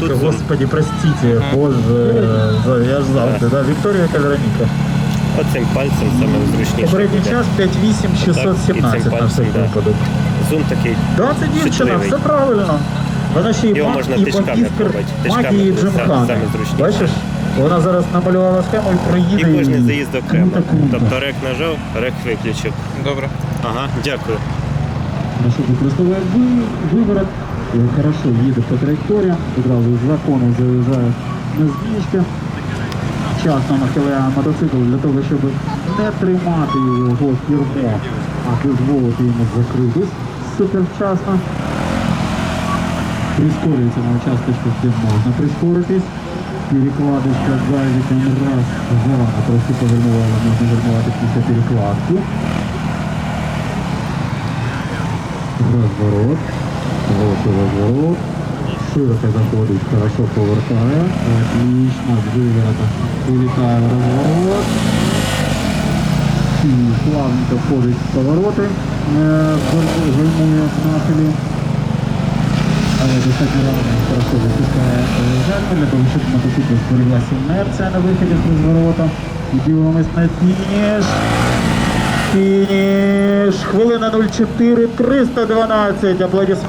тут. Господи, простите, боже, я ж завжди, да, Вікторія Кавероніка. Оцим пальцем саме зручніше. Попередній час 5-8 617 на да. випадок. Зум такий. Да, це дівчина, все правильно. Вона ще Його можна і тичками саме- зручніше. Бачиш? Вона зараз намалювала схему і І проїде. кожний її. заїзд окремо. Тобто рек нажав, рек виключив. Добре. Ага, дякую. Використовує ви- виворот, і хорошо їде по траєкторіям, одразу з закону заїжджає на зніжки. Вчасно нахиляє мотоцикл для того, щоб не тримати його кермо, а дозволити йому закритись супер вчасно. Прискорюється на участочку, де можна прискоритись. Перекладочка з газиком раз, зарано трохи повернула, можна вернувати після перекладки. Розворот. Великий розворот. Широко заходить, хорошо повертає. Отлично, з виворота вилітає в розворот. І плавненько входить в повороти. Е, займ- Займує нахилі. Але достатньо рано хорошо випускає жертву для того, щоб мотоцикл збереглася інерція на виході з розворота. І на фініш. Фініш. Хвилина 04, 312. Аплодисменти.